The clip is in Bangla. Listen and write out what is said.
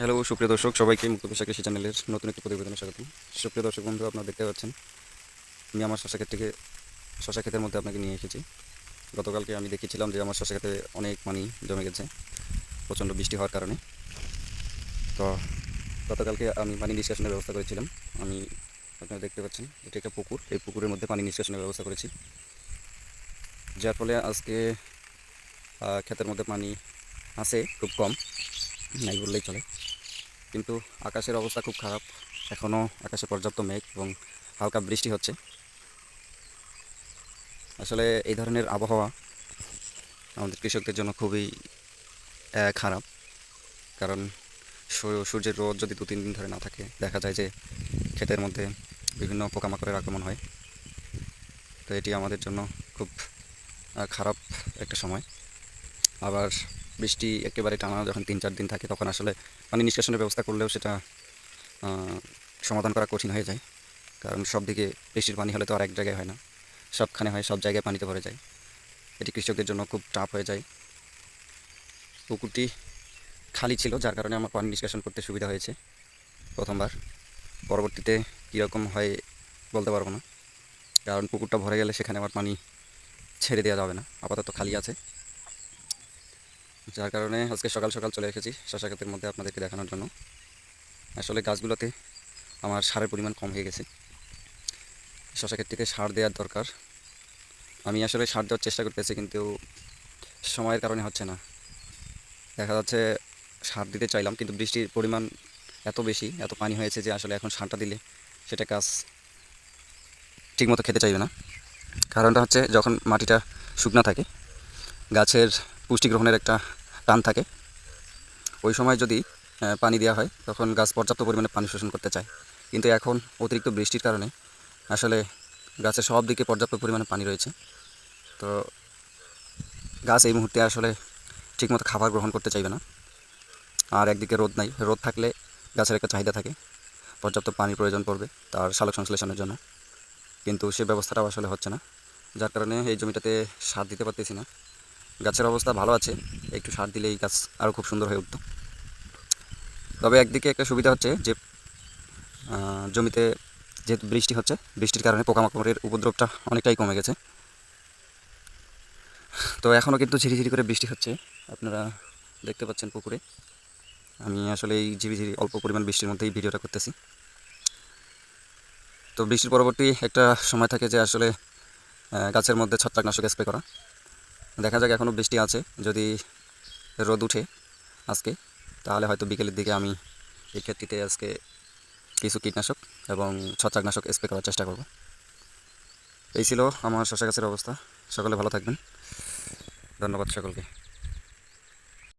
হ্যালো সুপ্রিয় দর্শক, সবাইকে মুক্ত পেশা কৃষি চ্যানেলের নতুন একটি প্রতিবেদনে স্বাগত সুপ্রিয় দর্শক বন্ধু, আপনারা দেখতে পাচ্ছেন, আমি আমার শশা ক্ষেত থেকে শশা ক্ষেতের মধ্যে আপনাকে নিয়ে এসেছি। গতকালকে আমি দেখেছিলাম যে আমার শশা ক্ষেতে অনেক পানি জমে গেছে, প্রচণ্ড বৃষ্টি হওয়ার কারণে। তো গতকালকে আমি পানি নিষ্কাশনের ব্যবস্থা করেছিলাম। আমি আপনারা দেখতে পাচ্ছেন, এটি একটা পুকুর। এই পুকুরের মধ্যে পানি নিষ্কাশনের ব্যবস্থা করেছি। যার ফলে আজকে ক্ষেতের মধ্যে পানি আছে খুব কম। নাই বললেই চলে। কিন্তু আকাশের অবস্থা খুব খারাপ। এখনও আকাশে পর্যাপ্ত মেঘ এবং হালকা বৃষ্টি হচ্ছে। আসলে এই ধরনের আবহাওয়া আমাদের কৃষকদের জন্য খুবই খারাপ। কারণ সূর্যের রোদ যদি দু, তিন দিন ধরে না থাকে, দেখা যায় যে ক্ষেতের মধ্যে বিভিন্ন পোকামাকড়ের আক্রমণ হয়। তো এটি আমাদের জন্য খুব খারাপ একটা সময়। আবার বৃষ্টি একেবারে টানা যখন তিন, চার দিন থাকে, তখন আসলে পানি নিষ্কাশনের ব্যবস্থা করলেও সেটা সমাধান করা কঠিন হয়ে যায়। কারণ সব দিকে বৃষ্টির পানি হলে তো আর এক জায়গায় হয় না। সবখানে হয়, সব জায়গায় পানিতে ভরে যায়। এটি কৃষকদের জন্য খুব টাফ হয়ে যায়। পুকুরটি খালি ছিল, যার কারণে আমার পানি নিষ্কাশন করতে সুবিধা হয়েছে প্রথমবার। পরবর্তীতে কীরকম হয় বলতে পারব না। কারণ পুকুরটা ভরে গেলে সেখানে আমার পানি ছেড়ে দেওয়া যাবে না, আপাতত খালি আছে। যার কারণে আজকে সকাল সকাল চলে এসেছি শশা ক্ষেতের মধ্যে আপনাদেরকে দেখানোর জন্য। আসলে গাছগুলোতে আমার সারের পরিমাণ কম হয়ে গেছে। শশা ক্ষেতটিতে সার দেওয়ার দরকার। আমি আসলে সার দেওয়ার চেষ্টা করতেছি কিন্তু সময়ের কারণে হচ্ছে না। দেখা যাচ্ছে সার দিতে চাইলাম কিন্তু বৃষ্টির পরিমাণ এত বেশি, এত পানি হয়েছে যে আসলে এখন সারটা দিলে সেটা গাছ ঠিকমতো খেতে চাইবে না। কারণটা হচ্ছে যখন মাটিটা শুকনা থাকে, গাছের পুষ্টি গ্রহণের একটা টান থাকে। ওই সময় যদি পানি দেওয়া হয়, তখন গাছ পর্যাপ্ত পরিমাণে পানি শোষণ করতে চায়। কিন্তু এখন অতিরিক্ত বৃষ্টির কারণে আসলে গাছের সব দিকে পর্যাপ্ত পরিমাণে পানি রয়েছে। তো গাছ এই মুহূর্তে আসলে ঠিকমতো খাবার গ্রহণ করতে চাইবে না। আর একদিকে রোদ নাই, রোদ থাকলে গাছের একটা চাহিদা থাকে, পর্যাপ্ত পানির প্রয়োজন পড়বে তার সালোক সংশ্লেষণের জন্য। কিন্তু সে ব্যবস্থাটাও আসলে হচ্ছে না। যার কারণে এই জমিটাতে সার দিতে পারতেছি না। গাছের অবস্থা ভালো আছে, একটু সার দিলেই গাছ আরও খুব সুন্দর হয়ে উঠত। তবে একদিকে একটা সুবিধা হচ্ছে যে জমিতে যেহেতু বৃষ্টি হচ্ছে, বৃষ্টির কারণে পোকামাকড়ের উপদ্রবটা অনেকটাই কমে গেছে। তো এখনও কিন্তু ঝিরিঝিরি করে বৃষ্টি হচ্ছে, আপনারা দেখতে পাচ্ছেন পুকুরে। আমি আসলে এই ঝিরিঝিরি অল্প পরিমাণ বৃষ্টির মধ্যেই ভিডিওটা করতেছি। তো বৃষ্টির পরবর্তী একটা সময় থাকে যে আসলে গাছের মধ্যে ছত্রাকনাশক স্প্রে করা। দেখা যাক এখনও বৃষ্টি আছে, যদি রোদ উঠে আজকে, তাহলে হয়তো বিকেলের দিকে আমি এই ক্ষেত্রটিতে আজকে কিছু কীটনাশক এবং ছত্রাকনাশক স্প্রে করার চেষ্টা করব। এই ছিল আমার শশা গাছের অবস্থা, সকলে ভালো থাকবেন। ধন্যবাদ সকলকে।